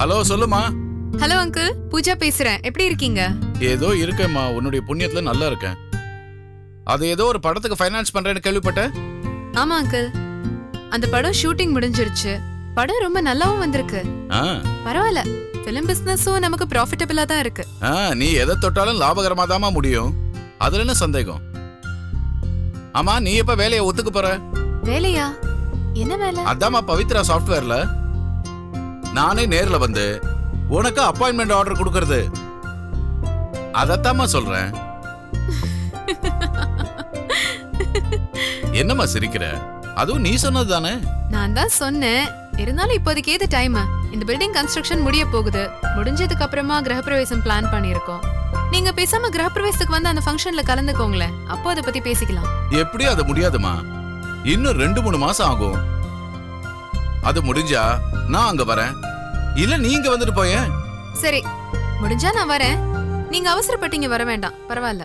Hello சொல்லுமா. Hello uncle Pooja பேசுறேன். எப்படி இருக்கீங்க? ஏதோ இருக்கேம்மா. உன்னுடைய புண்ணியத்துல நல்லா இருக்கேன். அது ஏதோ ஒரு படத்துக்கு ஃபைனான்ஸ் பண்றேன்னு கேள்விப்பட்டேன். ஆமா அங்கிள் அந்த படம் ஷூட்டிங் முடிஞ்சிருச்சு. படம் ரொம்ப நல்லாவும் வந்திருக்கு. பரவாயில்ல. ஃபிலிம் பிசினஸும் நமக்கு ப்ராஃபிட்டபிளா தான் இருக்கு. ஆ நீ எதை தொட்டாலும் லாபகரமா தாமா முடியும். அதுல என்ன சந்தேகம்? ஆமா நீ எப்ப வேலையை ஒத்துக்க போற? வேலையா? என்ன வேலை? அதாம்மா பவித்ரா சாஃப்ட்வேர்ல நானே நேர்ல வந்து உனக்கு அப்பாயின்மெண்ட் ஆர்டர் கொடுக்கறது. அதத்தாம்மா சொல்றேன். என்னம்மா சிரிக்கிற? அதுவும் நீ சொன்னது தானே? நான் தான் சொன்னேன். இருந்தாலும் இப்போதைக்கு ஏது டைம் இந்த பில்டிங் கன்ஸ்ட்ரக்ஷன் முடிய போகுது. முடிஞ்சதுக்கு அப்புறமா கிரகப்பிரவேசம் பிளான் பண்ணியிருக்கோம். நீங்க பேசாம கிரகப்பிரவேசத்துக்கு வந்து அந்த ஃபங்க்ஷன்ல கலந்துக்கோங்களேன். அப்போ அதை பத்தி பேசிக்கலாம். எப்படி அது முடியாதுமா இன்னும் ரெண்டு மூணு மாசம் ஆகும். அது முடிஞ்சா நான் அங்க வரேன். இல்ல நீங்க வந்துட்டு போயேன் சரி முடிஞ்சா நான் வரேன். நீங்க அவசரப்பட்டீங்க வர வேண்டாம். பரவாயில்ல.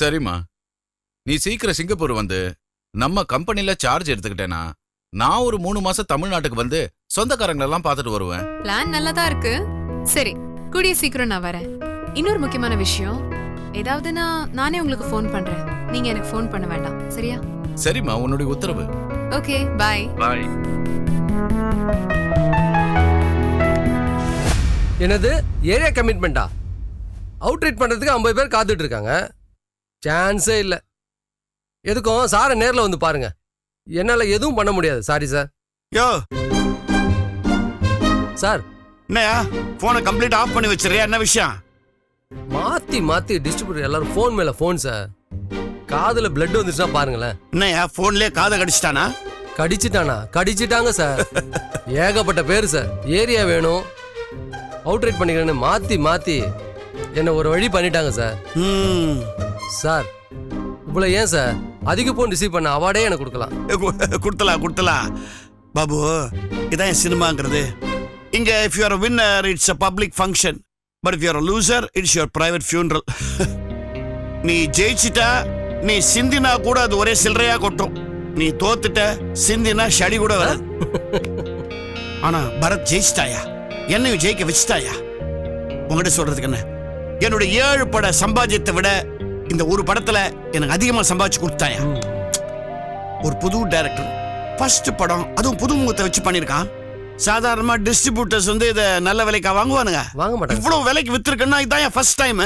சரிம்மா. நீ சீக்கிரம் சிங்கப்பூர் வந்து நம்ம கம்பெனில சார்ஜ் எடுத்துக்கிட்டேனா நான் ஒரு மூணு மாசம் தமிழ்நாட்டுக்கு வந்து சொந்தக்காரங்களெல்லாம் பார்த்துட்டு வருவேன். பிளான் நல்லதா இருக்கு. சரி கூடிய சீக்கிரம் நான் வரேன். இன்னொரு முக்கியமான விஷயம் ஏதாவதுனா நானே உங்களுக்கு ஃபோன் பண்றேன். நீங்க எனக்கு ஃபோன் பண்ண வேண்டாம். சரியா? சரிம்மா உன்னுடைய உத்தரவு. ஓகே பாய் பாய் என்னது ஏரியா கமிட்மெண்ட்டா அவுட் ரைட் பண்ணுறதுக்கு ஐம்பது பேர் காத்துட்டு இருக்காங்க. சான்ஸே இல்லை. எதுக்கும் சாரை நேரில் வந்து பாருங்க. என்னால் எதுவும் பண்ண முடியாது. சாரி சார் யோ! சார் என்னயா போனை கம்ப்ளீட் ஆஃப் பண்ணி வச்சிருக்கியா? என்ன விஷயம்? மாற்றி மாற்றி டிஸ்ட்ரிபியூட்டர் எல்லாரும் ஃபோன் மேலே ஃபோன் சார் காதில் blood வந்துச்சுன்னா பாருங்களேன். என்னயா போன்லயே காதை கடிச்சிட்டானா? கடிச்சிட்டானா? கடிச்சிட்டாங்க சார் ஏகப்பட்ட பேர் சார் ஏரியா வேணும். அவுட் ரைட் பண்ணிக்கிறேன்னு மாற்றி மாற்றி என்னை ஒரு வழி பண்ணிட்டாங்க சார் ம். சார் இவ்வளோ ஏன் சார் அதிக ஃபோன் ரிசீவ் பண்ண அவார்டே எனக்கு கொடுக்கலாம். கொடுத்தலாம் கொடுத்தலாம் பாபு இதான் என் சினிமாங்கிறது. இங்க if you are winner it's a public function but if you are loser it's your private funeral நீ ஜெயிச்சிட்டா நீ சிந்தினா கூட அது ஒரே சில்லறையா கொட்டும். நீ தோத்துட்ட சிந்தினா சளி கூட வராது. ஆனா பரத் ஜெயிச்சிட்டாயா? என்னையும் ஜெயிக்க வச்சுட்டாயா? உங்ககிட்ட சொல்றதுக்கு என்ன? என்னோட ஏழு பட சம்பாத்தியத்தை விட இந்த ஒரு படத்துல எனக்கு அதிகமா சம்பாதிச்சு கொடுத்தாயா ஒரு புது டைரக்டர் ஃபர்ஸ்ட் படம் அதுவும் புது முகத்தை வச்சு பண்ணியிருக்கான். சாதாரணமா டிஸ்ட்ரிபியூட்டர்ஸ் வந்து இதை நல்ல விலைக்கா வாங்குவானுங்க. வாங்க மாட்டாங்க. இவ்வளவு விலைக்கு வித்துருக்குன்னா இதான் என் ஃபர்ஸ்ட் டைம்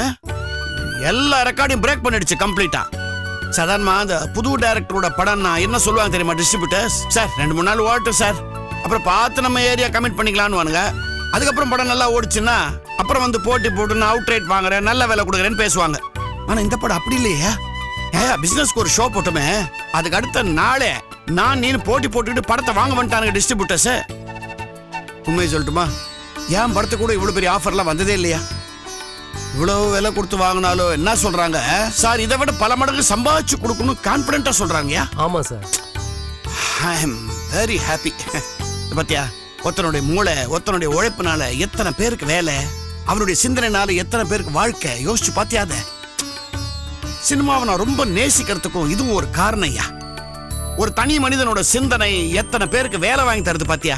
எல்லா ரெக்கார்டையும் பிரேக் பண்ணிடுச்சு கம்ப்ளீட்டா சாதாரணமா அந்த புது டைரக்டரோட படம் நான் என்ன சொல்லுவாங்க தெரியுமா டிஸ்ட்ரிபியூட்டர்ஸ் சார் ரெண்டு மூணு நாள் ஓட்டும் சார். அப்புறம் பார்த்து நம்ம ஏரியா கமிட் பண்ணிக்கலாம்னு வானுங்க அதுக்கப்புறம் படம் நல்லா ஓடிச்சுன்னா அப்புறம் வந்து போட்டி போட்டு நான் அவுட் ரேட் வாங்குறேன் நல்ல வேலை கொடுக்குறேன்னு பேசுவாங்க. ஆனா இந்த படம் அப்படி இல்லையே. ஏ பிசினஸ்க்கு ஒரு ஷோ போட்டோமே அதுக்கு அடுத்த நாளே நான் நீ போட்டி போட்டுக்கிட்டு படத்தை வாங்க வந்துட்டானுங்க டிஸ்ட்ரிபியூட்டர்ஸ் உண்மையை சொல்லட்டுமா? ஏன் படத்துக்கு கூட இவ்வளோ பெரிய ஆஃபர்லாம் வந்ததே இல்லையா? இவ்வளவு விலை கொடுத்து வாங்கினாலும் என்ன சொல்றாங்க? சார் இதை விட பல மடங்கு சம்பாதிச்சு கொடுக்கணும் கான்பிடண்டா சொல்றாங்கயா? ஆமாம் sir. I am very happy பாத்தியா ஒருத்தனுடைய மூளை ஒருத்தனுடைய உழைப்புனால எத்தனை பேருக்கு வேலை அவனுடைய சிந்தனைனால எத்தனை பேருக்கு வாழ்க்கை யோசிச்சு பாத்தியாத சினிமாவை நான் ரொம்ப நேசிக்கிறதுக்கும் இதுவும் ஒரு காரணம் ஐயா. ஒரு தனி மனிதனோட சிந்தனை எத்தனை பேருக்கு வேலை வாங்கி தருது பாத்தியா?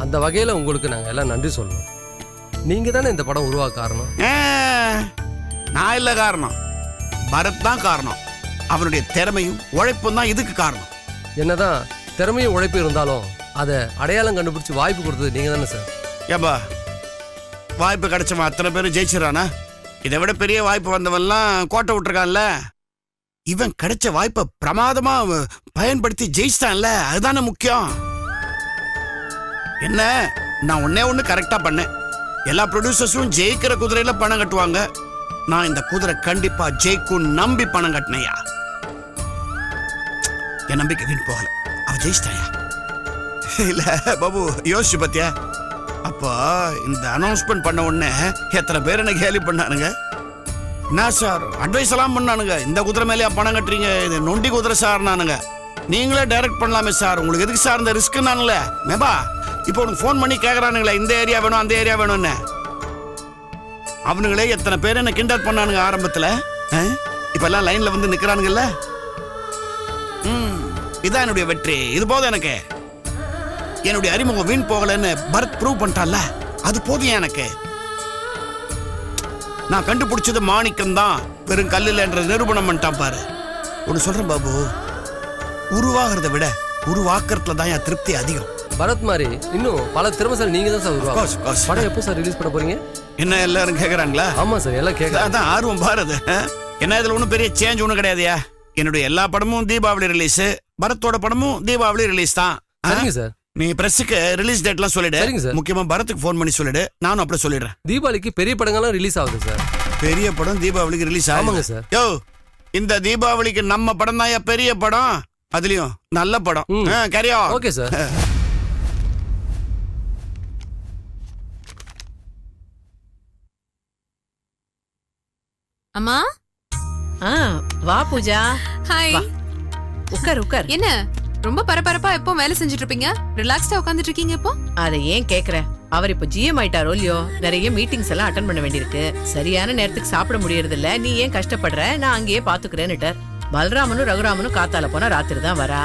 அந்த வகையில் உங்களுக்கு நாங்கள் எல்லாம் நன்றி சொல்லணும் நீங்கள் தானே இந்த படம் உருவாக்க காரணம்? நான் இல்ல காரணம். பரத் தான் காரணம். அவனுடைய திறமையும் உழைப்பும் தான் இதுக்கு காரணம். என்னதான் திறமையும் உழைப்பு இருந்தாலும் அதை அடையாளம் கண்டுபிடிச்சி வாய்ப்பு கொடுத்தது நீங்கள் தானே சார்? ஏப்பா வாய்ப்பு கிடைச்சவன் அத்தனை பேரும் ஜெயிச்சிடறானா? இதை விட பெரிய வாய்ப்பு வந்தவன்லாம் கோட்டை விட்டுருக்கான்ல. இவன் கிடைச்ச வாய்ப்பை பிரமாதமா பயன்படுத்தி ஜெயிச்சிட்டான்ல அதுதானே முக்கியம். என்ன நான் ஒன்னே ஒண்ணு கரெக்டா பண்ணேன். எல்லா ப்ரொடியூசர்ஸும் ஜெயிக்கிற குதிரையில பணம் கட்டுவாங்க. நான் இந்த குதிரை கண்டிப்பா ஜெயிக்கும் நம்பி பணம் கட்டினையா? என் நம்பிக்கை வீண் போகல. அவ ஜெயிச்சிட்டாயா? இல்ல பாபு யோசிச்சு பாத்தியா? அப்போ இந்த அனௌன்ஸ்மெண்ட் பண்ண உடனே எத்தனை பேர் என்ன கேலி பண்ணானுங்க? என்ன சார் அட்வைஸ் எல்லாம் பண்ணானுங்க. இந்த குதிரை மேலேயா பணம் கட்டுறீங்க? இது நொண்டி குதிரை சார் நானுங்க நீங்களே டைரக்ட் பண்ணலாமே சார். உங்களுக்கு எதுக்கு சார் இந்த ரிஸ்க் நானுங்களே மேபா இப்போ உனக்கு ஃபோன் பண்ணி கேட்குறானுங்களே இந்த ஏரியா வேணும் அந்த ஏரியா வேணும்னு. அவனுங்களே எத்தனை பேர் என்ன கிண்டல் பண்ணானுங்க ஆரம்பத்தில்? இப்போ எல்லாம் லைனில் வந்து நிற்கிறானுங்கல்ல ம் இதான் என்னுடைய வெற்றி. இது போதும் எனக்கு. என்னுடைய அறிமுகம் வீண் போகலன்னு பரத் ப்ரூவ் பண்ணிட்டான்ல? அது போதும் எனக்கு. நான் கண்டுபிடிச்சது மாணிக்கம் தான் வெறும் கல்லுலன்ற நிரூபணம் பண்ணிட்டான் பாரு. ஒன்று சொல்கிறேன் பாபு. உருவாகிறத விட உருவாக்குறதுல தான் என் திருப்தி அதிகம். பரத் மாதிரி இன்னும் பல திறமைசாலி நீங்க தான் சார் course, படம் எப்போ சார் ரிலீஸ் பண்ண போறீங்க? என்ன எல்லாரும் கேக்குறாங்களா? ஆமா சார் எல்லாம் கேட்க அதான் ஆர்வம் பாருது என்ன இதுல ஒன்றும் பெரிய சேஞ்ச் ஒன்றும் கிடையாதுயா? என்னுடைய எல்லா படமும் தீபாவளி ரிலீஸ் பரத்தோட படமும் தீபாவளி ரிலீஸ் தான். ஆ? சரிங்க சார். நீ பிரஸுக்கு ரிலீஸ் டேட்லாம் சொல்லிடு. சரிங்க சார். முக்கியமா பரத்துக்கு ஃபோன் பண்ணி சொல்லிடு. நானும் அப்படியே சொல்லிடுறேன். தீபாவளிக்கு பெரிய படங்கள்லாம் ரிலீஸ் ஆகுது சார். பெரிய படம் தீபாவளிக்கு ரிலீஸ் ஆமாங்க ஆகுங்க சார். யோ இந்த தீபாவளிக்கு நம்ம படம் தான் பெரிய படம்? அதுலயும் நல்ல படம். கரியா ஓகே சார் அம்மா? ஆ வா பூஜா. ஹாய். உட்கார் உட்கார் என்ன? ரொம்ப பரபரப்பா எப்போ வேலை செஞ்சுட்டு இருப்பீங்க ரிலாக்ஸ்டா உட்காந்துட்டு இருக்கீங்க இப்போ? அதை ஏன் கேக்குற அவர் இப்ப ஜிஎம் ஆயிட்டாரோ இல்லையோ? நிறைய மீட்டிங்ஸ் எல்லாம் அட்டன் பண்ண வேண்டியிருக்கு. சரியான நேரத்துக்கு சாப்பிட முடியறது இல்ல நீ ஏன் கஷ்டப்படுற? நான் அங்கேயே பாத்துக்கிறேன்னுட்டார். பலராமனும் ரகுராமனும் காத்தால போனா ராத்திரி தான் வரா.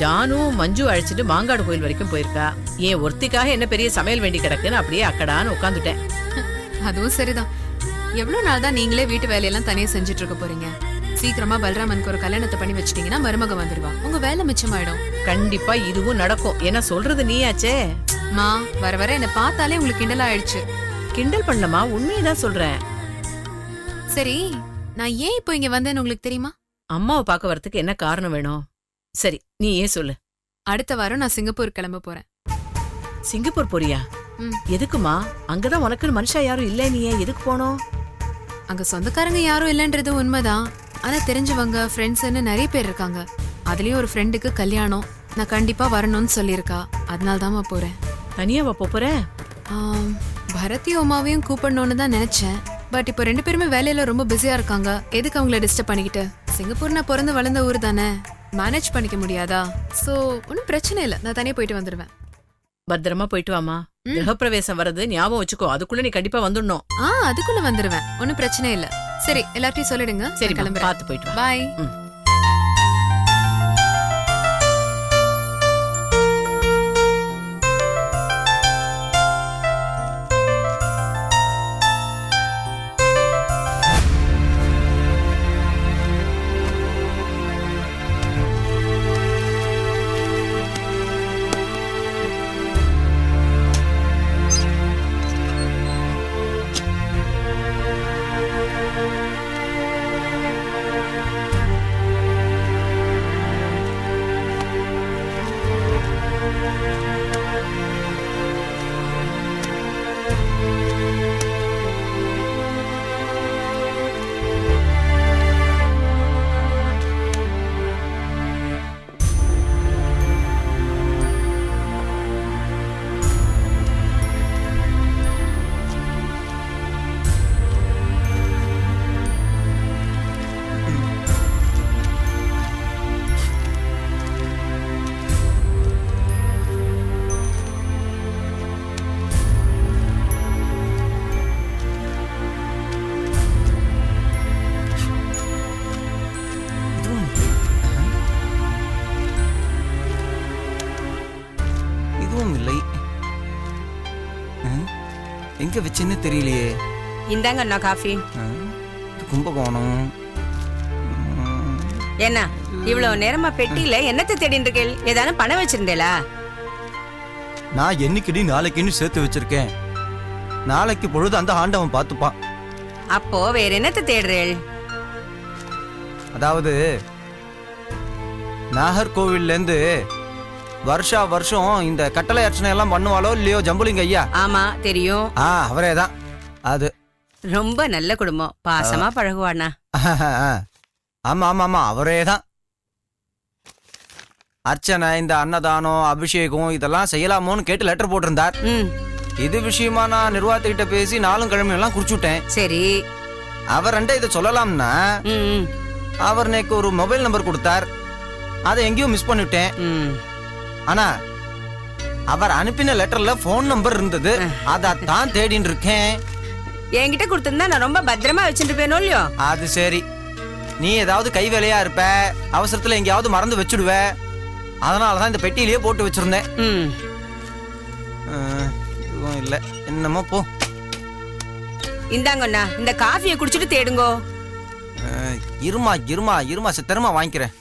ஜானு மஞ்சு அழைச்சிட்டு மாங்காடு கோயில் வரைக்கும் போயிருக்கா. ஏன் ஒருத்திக்காக என்ன பெரிய சமையல் வேண்டி கிடக்குன்னு அப்படியே அக்கடான்னு உட்காந்துட்டேன் அதுவும் சரிதான். எவ்வளவு நாள் தான் நீங்களே வீட்டு வேலையெல்லாம் தனியா செஞ்சுட்டு இருக்க போறீங்க? சீக்கிரமா பலராமனுக்கு ஒரு கல்யாணத்தை பண்ணி வச்சிட்டீங்கன்னா மருமக வந்துருவா. உங்க வேலை மிச்சமாயிடும். கண்டிப்பா இதுவும் நடக்கும். ஏன்னா சொல்றது நீயாச்சே? மா வர வர என்ன பார்த்தாலே உங்களுக்கு கிண்டல் ஆயிடுச்சு. கிண்டல் பண்ணமா? உண்மையதான் சொல்றேன். சரி நான் ஏன் இப்போ இங்க வந்தேன்னு உங்களுக்கு தெரியுமா? அம்மாவை பார்க்க வரதுக்கு என்ன காரணம் வேணும்? சரி நீ ஏன் சொல்லு. அடுத்த வாரம் நான் சிங்கப்பூர் கிளம்ப போறேன். சிங்கப்பூர் போறியா? ம். எதுக்குமா? அங்கதான் உனக்குன்னு மனுஷா யாரும் இல்ல நீ ஏன் எதுக்கு போனோம்? அங்க சொந்தக்காரங்க யாரும் இல்லைன்றது உண்மைதான். ஆனா தெரிஞ்சவங்க ஃப்ரெண்ட்ஸ்னு நிறைய பேர் இருக்காங்க. அதுலயும் ஒரு ஃப்ரெண்டுக்கு கல்யாணம். நான் கண்டிப்பா வரணும்னு சொல்லியிருக்கா. அதனால தாம்மா போறேன். தனியாவா போப் போற? ஆம், பரத்தையும் உமாவையும் கூப்பிடணும்னு தான் நினைச்சேன். பட் இப்போ ரெண்டு பேருமே வேலையில ரொம்ப பிஸியா இருக்காங்க. எதுக்கு அவங்கள டிஸ்டர்ப் பண்ணிக்கிட்டு? சிங்கப்பூர் நான் பிறந்து வளர்ந்த ஊர் தானே? மேனேஜ் பண்ணிக்க முடியாதா? சோ ஒன்றும் பிரச்சனை இல்லை. நான் தனியா போயிட்டு வந்துடுவேன் பத்திரமா போயிட்டு வாமா. கிரகப்பிரவேசம் வர்றது ஞாபகம் வச்சுக்கோ. அதுக்குள்ள நீ கண்டிப்பா வந்துடணும். ஆ அதுக்குள்ள வந்துடுவேன் ஒன்றும் பிரச்சனை இல்லை. சரி எல்லார்ட்டையும் சொல்லிடுங்க. சரி நான் கிளம்புறேன். பார்த்து போயிட்டு பாய் எங்க வச்சேன்னு தெரியலையே. இந்தாங்க அண்ணா காஃபி. கும்பகோணம். என்ன இவ்வளவு நேரமா பெட்டியில என்னத்தை தேடிட்டு இருக்கேள்? ஏதானும் பணம் வச்சிருந்தேளா? நான் என்னைக்குடி நாளைக்குன்னு சேர்த்து வச்சிருக்கேன். நாளைக்கு பொழுது அந்த ஆண்டவன் பார்த்துப்பான். அப்போ வேற என்னத்தை தேடுறேள்? அதாவது நாகர்கோவில்ல இருந்து வருஷா வருஷம் இந்த கட்டளை அர்ச்சனை எல்லாம் பண்ணுவாளோ இல்லையோ ஜம்புலிங்க ஐயா? ஆமா தெரியும். ஆ அவரே தான். அது. ரொம்ப நல்ல குடும்பம். பாசமா பழகுவாண்ணா. ஆமா ஆமா ஆமா அவரே தான். அர்ச்சனை இந்த அன்னதானம் அபிஷேகம் இதெல்லாம் செய்யலாமோன்னு கேட்டு லெட்டர் போட்டிருந்தார். ம். இது விஷயமா நான் நிர்வாகத்துக்கிட்ட பேசி நாளும் கிழமையெல்லாம் குறிச்சுட்டேன் சரி. அவர் ரெண்ட இதை சொல்லலாம்னா ம் ம், அவர் நேக்கு ஒரு மொபைல் நம்பர் கொடுத்தார். அதை எங்கேயோ மிஸ் பண்ணிவிட்டேன். ம். ஆனா அவர் அனுப்பின லெட்டர்ல ஃபோன் நம்பர் இருந்தது. அதை தான் தேடின்னு இருக்கேன். என்கிட்ட கொடுத்திருந்தா நான் ரொம்ப பத்திரமா வச்சுட்டு போயனோ இல்லையோ? அது சரி. நீ ஏதாவது கை வேலையா இருப்ப. அவசரத்துல எங்கேயாவது மறந்து வச்சுடுவ. அதனால தான் இந்த பெட்டியிலேயே போட்டு வச்சிருந்தேன். ம். அஹ், இதுவும் இல்லை. என்ன என்னமோ போ. இந்தாங்கண்ணா இந்த காஃபியை குடிச்சிட்டு தேடுங்கோ. இருமா இருமா இருமா சித்திரமா வாங்கிக்கிறேன்.